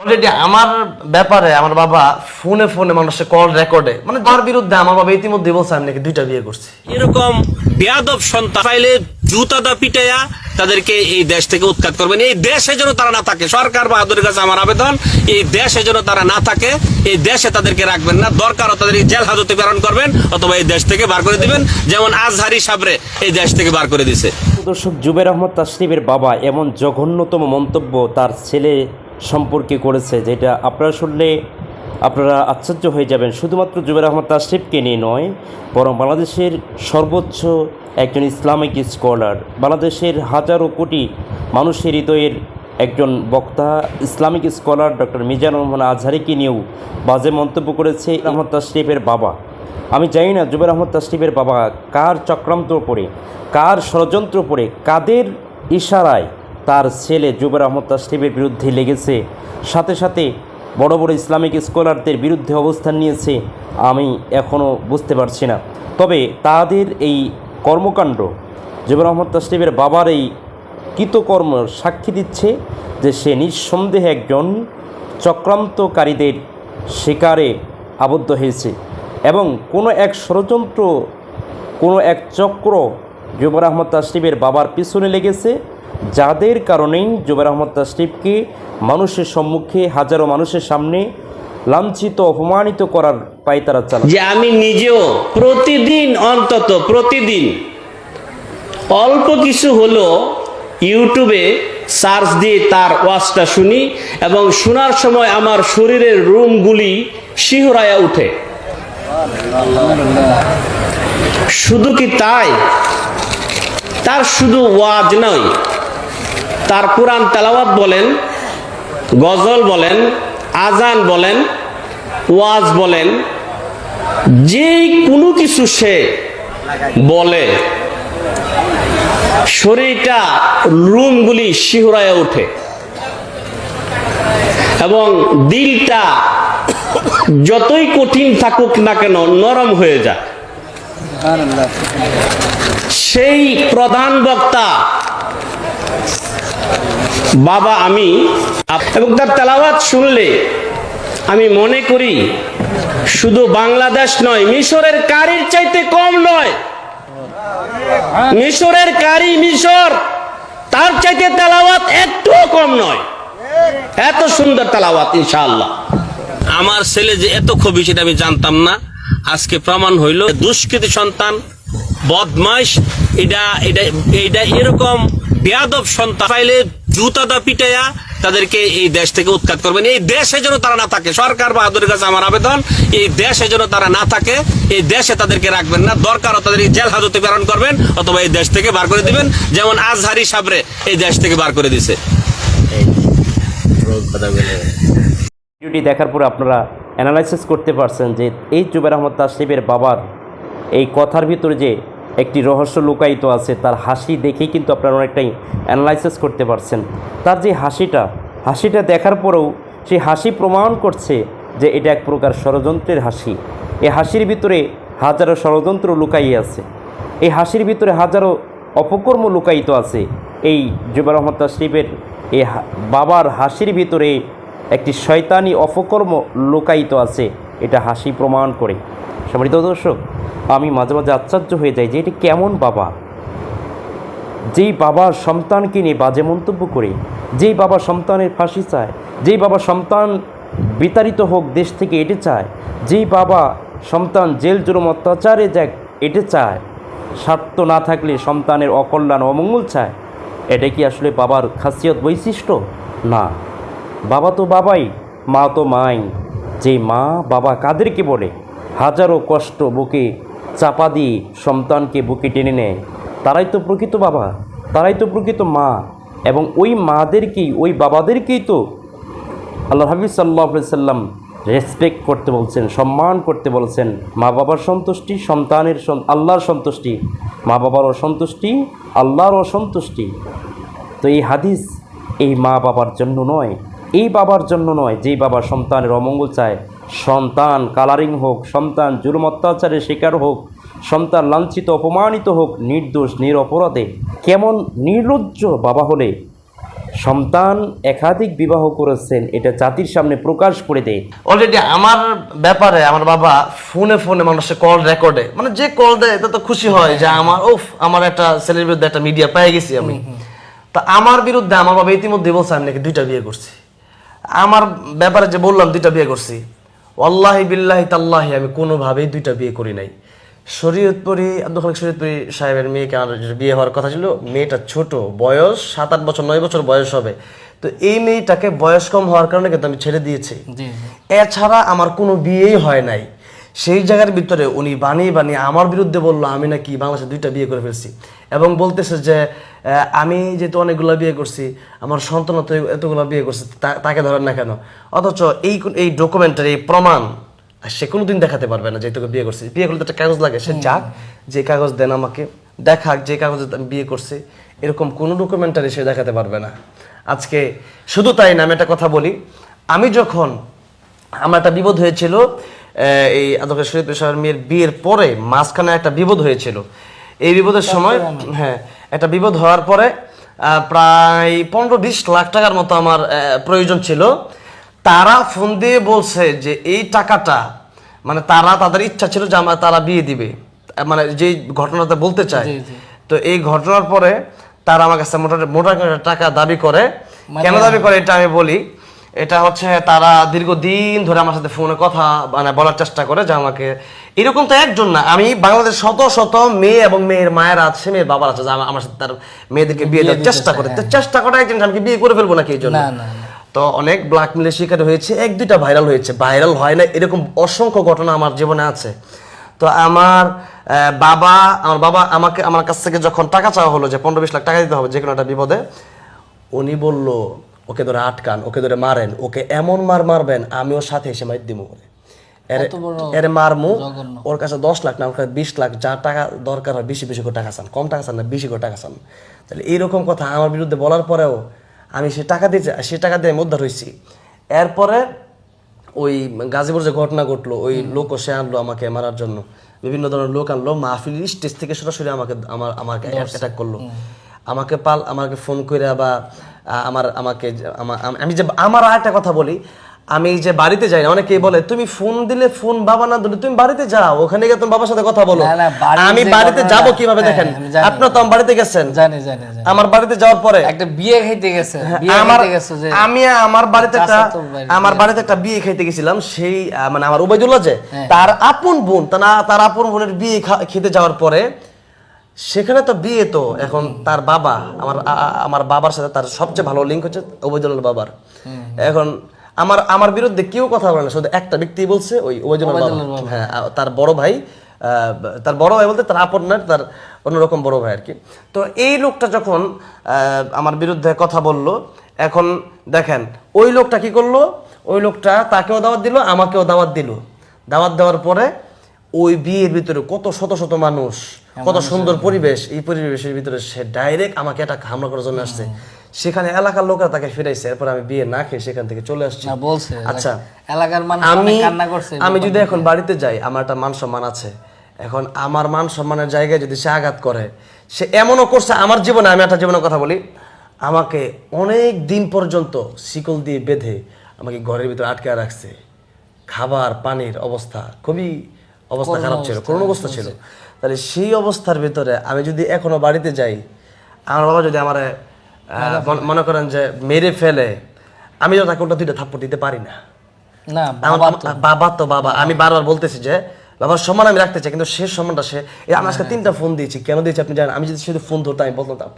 Already আমার ব্যাপারে আমার বাবা ফোনে ফোনে মানুষের কল রেকর্ডে মানে যার বিরুদ্ধে আমার বাবা ইতিমধ্যে বলছে আমি নাকি দুইটা বিয়ে করছি। এরকম বেয়াদব সন্তান পাইলে জুতা দা পিটাইয়া তাদেরকে এই দেশ থেকে উৎখাত করবেন। এই দেশে যেন তারা না থাকে সরকার বাহাদুরের কাছে আমার আবেদন এই দেশে যেন তারা না থাকে এই দেশে তাদেরকে রাখবেন না। দরকার তাদেরকে জেল হাজতে প্রেরণ করবেন অথবা এই দেশ থেকে বার করে দিবেন। যেমন আজহারি সাবরে এই দেশ থেকে বার করে দিছে। দর্শক জুবের আহমদ তাসরিফের বাবা এমন জঘন্যতম মন্তব্য তার ছেলে সম্পর্কে করেছে, যেটা আপনারা শুনলে আপনারা আশ্চর্য হয়ে যাবেন। শুধুমাত্র জুবের আহমদ তাসরিফকে নিয়ে নয়, বরং বাংলাদেশের সর্বোচ্চ একজন ইসলামিক স্কলার, বাংলাদেশের হাজারো কোটি মানুষের হৃদয়ের একজন বক্তা, Islamic scholar doctor Mizanur Rahman আজহারিকে নিয়েও বাজে মন্তব্য করেছে আহমদ তাসরিফের বাবা। আমি জানি না জুবের আহমদ তাসরিফের বাবা কার চক্রান্ত পড়ে কার ষড়যন্ত্র পড়ে কাদের ইশারায় তার ছেলে জুবের আহমদ তাসরিফের বিরুদ্ধে লেগেছে। সাথে সাথে বড় বড় ইসলামিক স্কলারদের বিরুদ্ধে অবস্থান নিয়েছে আমি এখনও বুঝতে পারছি না। তবে তাদের এই কর্মকাণ্ড, জুবের আহমদ তাসরিফের বাবার এই কৃতকর্ম সাক্ষী দিচ্ছে যে সে নিঃসন্দেহে একজন চক্রান্তকারীদের শিকারে আবদ্ধ হয়েছে এবং কোনো এক ষড়যন্ত্র, কোনো এক চক্র জুবার আহমদ তাশরিফের বাবার পিছনে লেগেছে। যাদের কারণেই জুবার আহমদ তাশরিফকে মানুষের সম্মুখে হাজারো মানুষের সামনে লাঞ্ছিত, অপমানিত করার পায় তারা চালা যে আমি নিজেও প্রতিদিন অন্তত, প্রতিদিন অল্প কিছু হলো ইউটিউবে সার্চ দিয়ে তার ওয়াজটা শুনি এবং শোনার সময় আমার শরীরের রুমগুলি শিহরায়া উঠে। শুধু কি তাই? তার শুধু ওয়াজ নয় তার কোরআন তেলাওয়াত বলেন গজল বলেন আজান বলেন ওয়াজ বলেন যে কোনো কিছু সে বলে শরীরটা রুমগুলি শিহরায় ওঠে এবং দিলটা যতই কঠিন থাকুক না কেন নরম হয়ে যায়। সেই প্রধান বক্তা বাবা, আমি এবং তার তেলাওয়াত শুনলে আমি মনে করি শুধু বাংলাদেশ নয়, মিশরের কারির চাইতে কম নয়। মিশরের কারি মিশর, তার চাইতে তেলাওয়াত একটুও কম নয়। এত সুন্দর তেলাওয়াত, ইনশাআল্লাহ। আমার ছেলে যে এত খুবই সেটা আমি জানতাম না। আজকে প্রমাণ হইল, দুষ্কৃতি সন্তান, বদমাইশ, এটা এটা এটা এরকম বেয়াদব সন্তান। পাইলে জুতা দা পিটাইয়া তাদেরকে এই দেশ থেকে উৎখাত করবেন। এই দেশে যেন তারা না থাকে, সরকার বাহাদুরের কাছে আমার আবেদন, এই দেশে যেন তারা না থাকে, এই দেশে তাদেরকে রাখবেন না। দরকার তাদের জেল হাজতে প্রেরণ করবেন, অথবা এই দেশ থেকে বার করে দিবেন। যেমন আজহারি সাবরে এই দেশ থেকে বার করে দিছে। ভিডিওটি দেখার পরে আপনারা অ্যানালাইসিস করতে পারছেন যে এই জুবের আহমদ তাশরিফের বাবার এই কথার ভিতরে যে একটি রহস্য লুকায়িত আছে, তার হাসি দেখেই কিন্তু আপনারা অনেকটাই অ্যানালাইসিস করতে পারছেন। তার যে হাসিটা হাসিটা দেখার পরেও সেই হাসি প্রমাণ করছে যে এটা এক প্রকার ষড়যন্ত্রের হাসি। এই হাসির ভিতরে হাজারো ষড়যন্ত্র লুকাইয়ে আছে। এই হাসির ভিতরে হাজারো অপকর্ম লুকায়িত আছে। এই জুবের আহমদ তাশরিফের এই বাবার হাসির ভিতরে একটি শয়তানি অপকর্ম লুকায়িত আছে। এটা হাসি প্রমাণ করে। সম্মানিত দর্শক, আমি মাঝে মাঝে আশ্চর্য হয়ে যাই যে এটা কেমন বাবা? যেই বাবার সন্তানকে নিয়ে বাজে মন্তব্য করে, যেই বাবা সন্তানের ফাঁসি চায়, যেই বাবা সন্তান বিতাড়িত হোক দেশ থেকে এটে চায়, যেই বাবা সন্তান জেল জুলুম অত্যাচারে যাক এটে চায়, স্বার্থ না থাকলে সন্তানের অকল্যাণ অমঙ্গল চায় এটা কি আসলে বাবার খাসিয়ত বৈশিষ্ট্য? না। বাবা তো বাবাই, মা তো মাই। যে মা বাবা কাদেরকে বলে, হাজারো কষ্ট বুকে চাপা দিয়ে সন্তানকে বুকে টেনে নেয়, তারাই তো প্রকৃত বাবা, তারাই তো প্রকৃত মা, এবং ওই মাদেরকেই, ওই বাবাদেরকেই তো আল্লাহ হাবিব সাল্লাহ সাল্লাম রেসপেক্ট করতে বলছেন, সম্মান করতে বলছেন। মা বাবার সন্তুষ্টি, সন্তানের আল্লাহর সন্তুষ্টি, মা বাবার অসন্তুষ্টি আল্লাহর অসন্তুষ্টি তো এই হাদিস এই মা বাবার জন্য নয় এই বাবার জন্য নয় যেই বাবা সন্তানের অমঙ্গল চায়। সন্তান কালারিং হোক সন্তান জুলুম অত্যাচারের শিকার হোক সন্তান লাঞ্ছিত অপমানিত হোক নির্দোষ নিরপরাধে কেমন নির্লজ্জ বাবা হলে। সন্তান একাধিক বিবাহ করেছেন এটা জাতির সামনে প্রকাশ করে দেয়। অলরেডি আমার ব্যাপারে আমার বাবা ফোনে ফোনে মানুষের কল রেকর্ডে মানে যে কল দেয় এটা তো খুশি হয় যে আমার উফ আমার একটা ছেলের বিরুদ্ধে একটা মিডিয়া পেয়ে গেছি আমি। তা আমার বিরুদ্ধে আমার বাবা ইতিমধ্যে বলছে আমি নাকি দুইটা বিয়ে করছি। আমার ব্যাপারে যে বললাম দুইটা বিয়ে করছি। আল্লাহি বিল্লাহি তাল্লাহি আমি কোনোভাবেই দুইটা বিয়ে করি নাই। শরীয়তপুরি আব্দুল খালিক শরীয়তপুরি সাহেবের মেয়েকে আমার বিয়ে হওয়ার কথা ছিল। মেয়েটা ছোট বয়স সাত আট বছর নয় বছর বয়স হবে। তো এই মেয়েটাকে বয়স কম হওয়ার কারণে কিন্তু আমি ছেড়ে দিয়েছি। এছাড়া আমার কোনো বিয়েই হয় নাই। সেই জায়গার ভিতরে উনি বানিয়ে বানিয়ে আমার বিরুদ্ধে বলল আমি নাকি বাংলাদেশে দুইটা বিয়ে করে ফেলছি। এবং বলতেছে যে আমি যেহেতু অনেকগুলো বিয়ে করছি আমার সন্তান তো এতগুলো বিয়ে করছে তাকে ধরেন না কেন? অথচ এই এই ডকুমেন্টের এই প্রমাণ সে কোনোদিন দেখাতে পারবে না যে তোকে বিয়ে করছি। বিয়ে করলে তো একটা কাগজ লাগে সে যাক যে কাগজ দেন আমাকে দেখাক যে কাগজে আমি বিয়ে করছি এরকম কোনো ডকুমেন্টারি সে দেখাতে পারবে না। আজকে শুধু তাই না আমি একটা কথা বলি আমি যখন আমার একটা বিপদ হয়েছিল এই আদকের শরীফ পেশার মেয়ের বিয়ের পরে মাঝখানে একটা বিপদ হয়েছিল। এই বিপদের সময় হ্যাঁ একটা বিপদ হওয়ার পরে প্রায় পনেরো বিশ লাখ টাকার মতো আমার প্রয়োজন ছিল। তারা ফোন দিয়ে বলছে যে এই টাকাটা মানে তারা তাদের ইচ্ছা ছিল যে আমার তারা বিয়ে দিবে। মানে যেই ঘটনাটা বলতে চায়। তো এই ঘটনার পরে তারা আমার কাছে মোটা মোটা টাকা দাবি করে। কেন দাবি করে এটা আমি বলি? এটা হচ্ছে তারা দীর্ঘদিন ধরে আমার সাথে ফোনে কথা মানে বলার চেষ্টা করে যে আমাকে এরকম তো একজন না। আমি বাংলাদেশ শত শত মেয়ে এবং মেয়ের মায়ের আছে মেয়ের বাবার আছে যে আমার- সাথে তার মেয়েদেরকে বিয়ে দেওয়ার চেষ্টা করে। তো চেষ্টা করে একজন আমি বিয়ে করে ফেলব নাকি এই জন্য? তো অনেক ব্ল্যাকমেলের শিকার হয়েছে এক দুইটা ভাইরাল হয়েছে। ভাইরাল হয় না এরকম অসংখ্য ঘটনা আমার জীবনে আছে। তো আমার বাবা আমার বাবা আমাকে আমার কাছ থেকে যখন টাকা চাওয়া হলো যে পনেরো বিশ লাখ টাকা দিতে হবে যে কোনো একটা বিপদে উনি বলল ওকে ধরে আটকান ওকে ধরে মারেন ওকে এমন মার মারবেন আমি ওর সাথে এসে মার দিব এর মারমু ওর কাছে দশ লাখ না ওর কাছে বিশ লাখ যা টাকা দরকার হয় বেশি বেশি করে টাকা চান। কম টাকা চান না বেশি করে টাকা চান। তাহলে এইরকম কথা আমার বিরুদ্ধে বলার পরেও আমি সে টাকা দিয়ে সে টাকা দিয়ে আমি উদ্ধার হয়েছি। এরপরে ওই গাজীপুর যে ঘটনা ঘটলো ওই লোক সে আনলো আমাকে মারার জন্য। বিভিন্ন ধরনের লোক আনলো মাহফিল স্টেজ থেকে সরাসরি আমাকে আমার আমাকে অ্যাটাক করল। আমাকে পাল আমাকে ফোন করে বা আমার আমাকে আমা- যে আমার আর একটা কথা বলি আমি যে বাড়িতে যাই না অনেকেই বলে তুমি ফোন দিলে ফোন বাবা না দিলে তুমি বাড়িতে যাও ওখানে গিয়ে তুমি বাবার সাথে কথা বলো। আমি বাড়িতে যাব কীভাবে হ্যাঁ, দেখেন? আপনার তো বাড়িতে গেছেন। জানি জানি আমার বাড়িতে যাওয়ার পরে একটা বিয়ে খাইতে গেছে হ্যাঁ, আমার গেছে আমি আমার বাড়িতে একটা আমার বাড়িতে একটা বিয়ে খাইতে গেছিলাম সেই মানে আমার উবাইদুল্লাহ যে হ্যাঁ। তার আপন বোন তার আপন বোনের বিয়ে খেতে যাওয়ার পরে সেখানে তো বিয়ে তো এখন তার বাবা আমার আমার বাবার সাথে তার সবচেয়ে ভালো লিঙ্ক হচ্ছে ওবায়দুল্লাহ বাবার। এখন আমার আমার বিরুদ্ধে কেউ কথা বলে না শুধু একটা ব্যক্তি বলছে ওই ওবায়দুল্লাহ বাবা। হ্যাঁ তার বড় ভাই তার বড় ভাই বলতে তার আপন না তার অন্যরকম বড় ভাই আর কি তো এই লোকটা যখন আহ, আমার বিরুদ্ধে কথা বলল এখন দেখেন ওই লোকটা কি করল? ওই লোকটা তাকেও দাওয়াত দিল আমাকেও দাওয়াত দিল। দাওয়াত দেওয়ার পরে ওই বিয়ের ভিতরে কত শত শত মানুষ কত সুন্দর পরিবেশ। এই পরিবেশের ভিতরে সে ডাইরেক্ট আমাকে একটা হামলা করার জন্য আসছে। সেখানে এলাকার লোকরা তাকে ফিরাইছে। এরপর আমি বিয়ে না খেয়ে সেখান থেকে চলে আসছি। না বলছে আচ্ছা এলাকার মানুষ আমি কান্না করছে আমি যদি এখন বাড়িতে যাই আমার একটা মান সম্মান আছে। এখন আমার মান সম্মানের জায়গায় যদি সে আঘাত করে সে এমনও করছে আমার জীবনে আমি একটা জীবনের কথা বলি আমাকে অনেক দিন পর্যন্ত শিকল দিয়ে বেঁধে আমাকে ঘরের ভিতরে আটকে রাখছে। খাবার পানির অবস্থা খুবই অবস্থা খারাপ ছিল করুণ অবস্থা ছিল। তাহলে সেই অবস্থার ভিতরে আমি যদি এখনও বাড়িতে যাই আমার বাবা যদি আমার মনে করেন যে মেরে ফেলে আমি তো তাকে ওটা দুইটা থাপ্পড় দিতে পারি না। না বাবা তো। বাবা তো বাবা। আমি বারবার বলতেছি যে বাবার সম্মান আমি রাখতে চাই কিন্তু সে সম্মানটা সে আজকে তিনটা ফোন দিয়েছি। কেন দিয়েছি আপনি জানেন? আমি যদি শুধু ফোন ধরতাম আমি বলতাম